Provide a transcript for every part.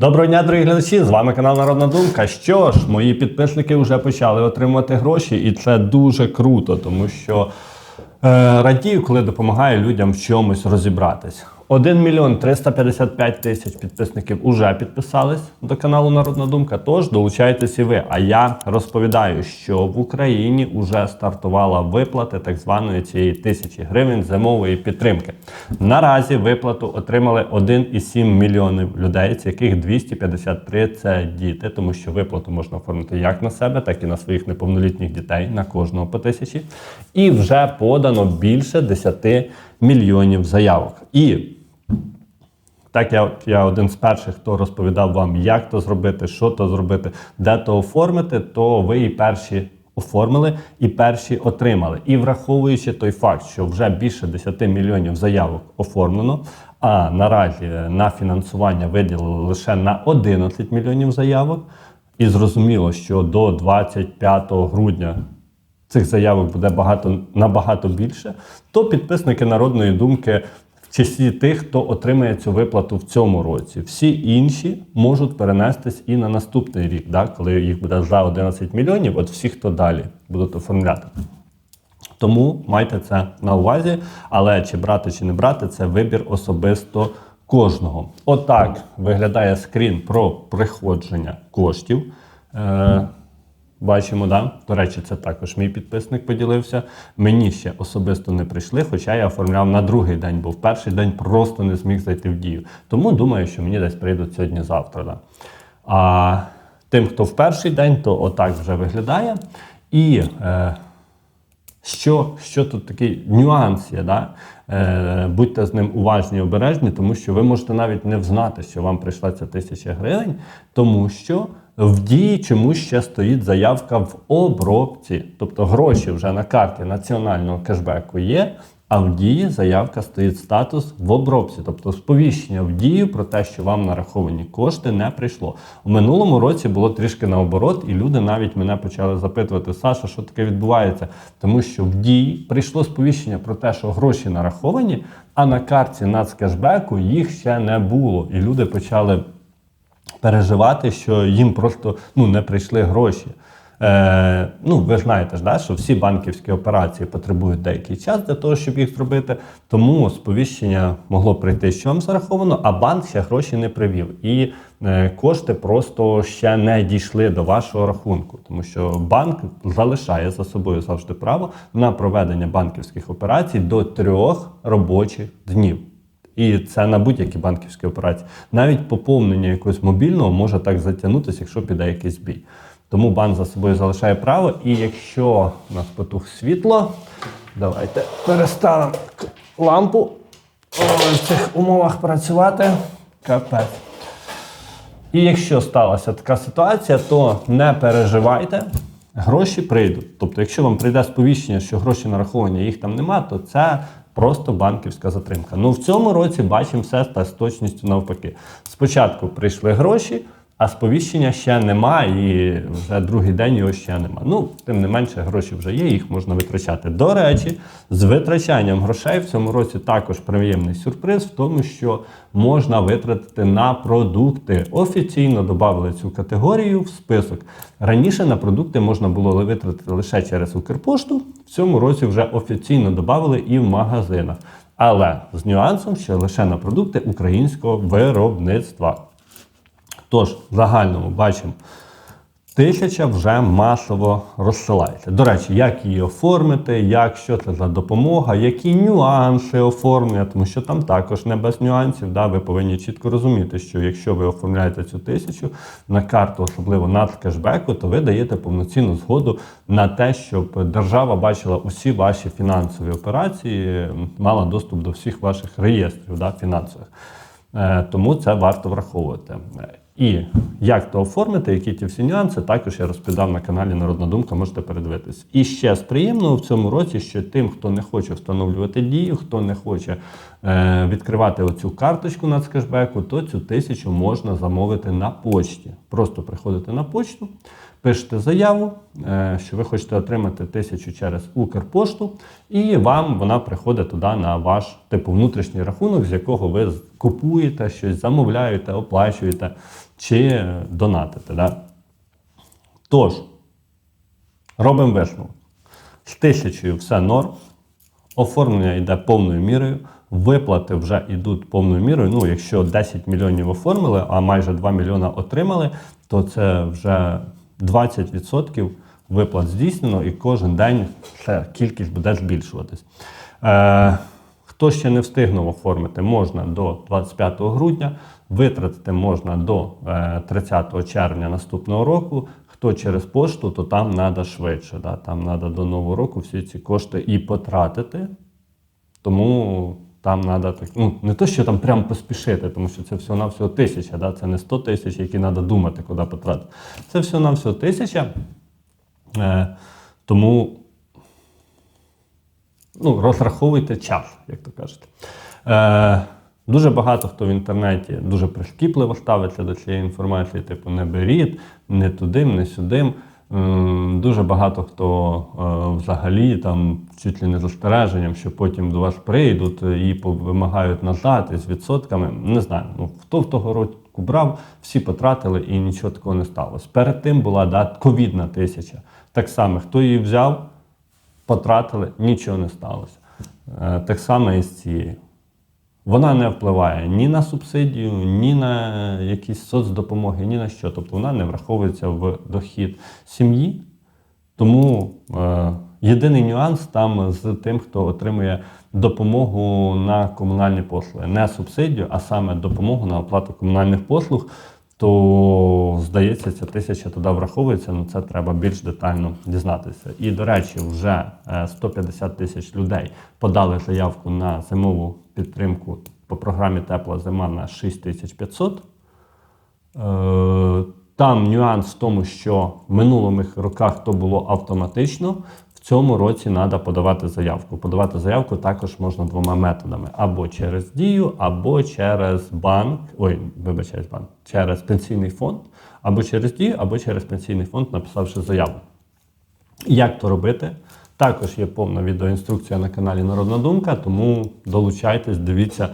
Доброго дня, дорогі глядачі! З вами канал Народна Думка. Що ж, мої підписники вже почали отримувати гроші, і це дуже круто, тому що е, радію, коли допомагаю людям в чомусь розібратись. 1 мільйон 355 тисяч підписників вже підписались до каналу Народна Думка. Тож долучайтесь і ви. А я розповідаю, що в Україні вже стартувала виплата так званої цієї тисячі гривень зимової підтримки. Наразі виплату отримали 1,7 мільйонів людей, з яких 253 це діти, тому що виплату можна оформити як на себе, так і на своїх неповнолітніх дітей, на кожного по тисячі. І вже подано більше 10 мільйонів заявок. І так, я, я один з перших, хто розповідав вам, як то зробити, що то зробити, де то оформити, то ви і перші оформили, і перші отримали. І враховуючи той факт, що вже більше 10 мільйонів заявок оформлено, а наразі на фінансування виділили лише на 11 мільйонів заявок, і зрозуміло, що до 25 грудня цих заявок буде багато набагато більше, то підписники народної думки в числі тих, хто отримає цю виплату в цьому році. Всі інші можуть перенестись і на наступний рік, да, коли їх буде за 11 мільйонів. От всі, хто далі будуть оформляти. Тому майте це на увазі, але чи брати, чи не брати, це вибір особисто кожного. Отак виглядає скрін про приходження коштів. Е, Бачимо, да? До речі, це також мій підписник поділився. Мені ще особисто не прийшли, хоча я оформляв на другий день, бо в перший день просто не зміг зайти в дію. Тому думаю, що мені десь прийдуть сьогодні-завтра. Да? А тим, хто в перший день, то отак вже виглядає. І е, що, що тут такий нюанс є, да? е, будьте з ним уважні і обережні, тому що ви можете навіть не взнати, що вам прийшла ця тисяча гривень, тому що в дії чомусь ще стоїть заявка в обробці. Тобто гроші вже на карті національного кешбеку є, а в дії заявка стоїть статус в обробці, тобто сповіщення в дію про те, що вам нараховані кошти не прийшло. У минулому році було трішки наоборот, і люди навіть мене почали запитувати, Саша, що таке відбувається? Тому що в дії прийшло сповіщення про те, що гроші нараховані, а на карті нацкешбеку їх ще не було. І люди почали переживати, що їм просто ну, не прийшли гроші. Е, ну, ви знаєте ж, да, що всі банківські операції потребують деякий час для того, щоб їх зробити. Тому сповіщення могло прийти, що вам зараховано, а банк ще гроші не привів. І е, кошти просто ще не дійшли до вашого рахунку, тому що банк залишає за собою завжди право на проведення банківських операцій до трьох робочих днів. І це на будь-які банківські операції. Навіть поповнення якогось мобільного може так затягнутися, якщо піде якийсь бій. Тому банк за собою залишає право. І якщо у нас потух світло, давайте перестанемо лампу в цих умовах працювати. Капець. І якщо сталася така ситуація, то не переживайте, гроші прийдуть. Тобто, якщо вам прийде сповіщення, що гроші нараховані, їх там нема, то це просто банківська затримка. Ну в цьому році бачимо все з точністю навпаки. Спочатку прийшли гроші, а сповіщення ще нема, і вже другий день його ще нема. Ну, тим не менше, гроші вже є, їх можна витрачати. До речі, з витрачанням грошей в цьому році також приємний сюрприз в тому, що можна витратити на продукти. Офіційно додали цю категорію в список. Раніше на продукти можна було витратити лише через Укрпошту. В цьому році вже офіційно додали і в магазинах. Але з нюансом, що лише на продукти українського виробництва. Тож, в загальному бачимо, тисяча вже масово розсилається. До речі, як її оформити, як що це за допомога, які нюанси оформлення, тому що там також не без нюансів. Да, Ви повинні чітко розуміти, що якщо ви оформляєте цю тисячу на карту, особливо над кешбеку, то ви даєте повноцінну згоду на те, щоб держава бачила усі ваші фінансові операції, мала доступ до всіх ваших реєстрів да, фінансових. Е, Тому це варто враховувати. І як то оформити, які ті всі нюанси, також я розповідав на каналі Народна Думка, можете передивитись. І ще з приємного в цьому році, що тим, хто не хоче встановлювати дію, хто не хоче е, відкривати оцю карточку нацкешбеку, то цю тисячу можна замовити на почті. Просто приходите на почту, пишете заяву, е, що ви хочете отримати тисячу через Укрпошту, і вам вона приходить туди на ваш типу внутрішній рахунок, з якого ви купуєте щось, замовляєте, оплачуєте. чи донатити. Да? Тож, робимо висновок. З тисячею все норм, оформлення йде повною мірою, виплати вже йдуть повною мірою. Ну, якщо 10 мільйонів оформили, а майже 2 мільйона отримали, то це вже 20% виплат здійснено, і кожен день ця кількість буде збільшуватись. Е, Хто ще не встигнув оформити, можна до 25 грудня, витратити можна до е, 30 червня наступного року. Хто через пошту, то там треба швидше. Да? Там треба до нового року всі ці кошти і потратити. Тому там треба так, ну не то, що там прям поспішити, тому що це всього-навсього тисяча, да? це не 100 тисяч, які треба думати, куди потратити. Це всього-навсього тисяча. Е, тому ну, розраховуйте час, як то кажете. Е, дуже багато хто в інтернеті дуже прискіпливо ставиться до цієї інформації, типу не беріть, не тудим, не сюдим. М, Дуже багато хто е, взагалі там чуть ли не застереженням, що потім до вас прийдуть і вимагають назад із відсотками. Не знаю, ну хто в того року брав, всі потратили і нічого такого не сталося. Перед тим була да, ковідна тисяча. Так само, хто її взяв, потратили, нічого не сталося. Е, Так само і з цією. Вона не впливає ні на субсидію, ні на якісь соцдопомоги, ні на що. Тобто вона не враховується в дохід сім'ї. Тому е, єдиний нюанс там з тим, хто отримує допомогу на комунальні послуги. Не субсидію, а саме допомогу на оплату комунальних послуг. То, здається, ця тисяча туди враховується, але це треба більш детально дізнатися. І, до речі, вже е, 150 тисяч людей подали заявку на зимову підтримку по програмі Тепла зима на 6500. Е, Там нюанс в тому, що в минулих роках то було автоматично. Цьому році треба подавати заявку. Подавати заявку також можна двома методами: або через дію, або через банк. Ой, вибачаюсь, банк, через пенсійний фонд, або через дію, або через пенсійний фонд, написавши заяву. Як то робити? Також є повна відеоінструкція на каналі Народна Думка, тому долучайтесь, дивіться,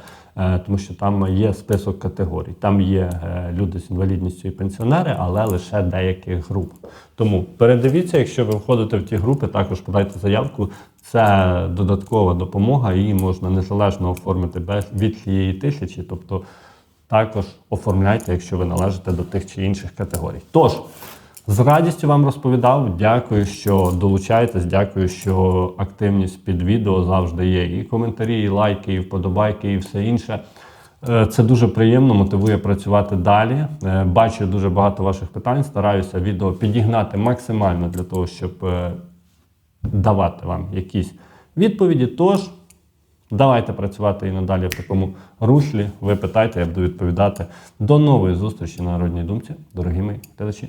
тому що там є список категорій. Там є е, люди з інвалідністю і пенсіонери, але лише деяких груп. Тому передивіться, якщо ви входите в ті групи, також подайте заявку. Це додаткова допомога, її можна незалежно оформити без від цієї тисячі. Тобто також оформляйте, якщо ви належите до тих чи інших категорій. Тож. З радістю вам розповідав. Дякую, що долучаєтесь. Дякую, що активність під відео завжди є. І коментарі, і лайки, і вподобайки, і все інше. Е, Це дуже приємно, мотивує працювати далі. Е, Бачу дуже багато ваших питань. Стараюся відео підігнати максимально для того, щоб е, давати вам якісь відповіді. Тож давайте працювати і надалі в такому руслі. Ви питайте, я буду відповідати. До нової зустрічі на народній думці, дорогі мої глядачі.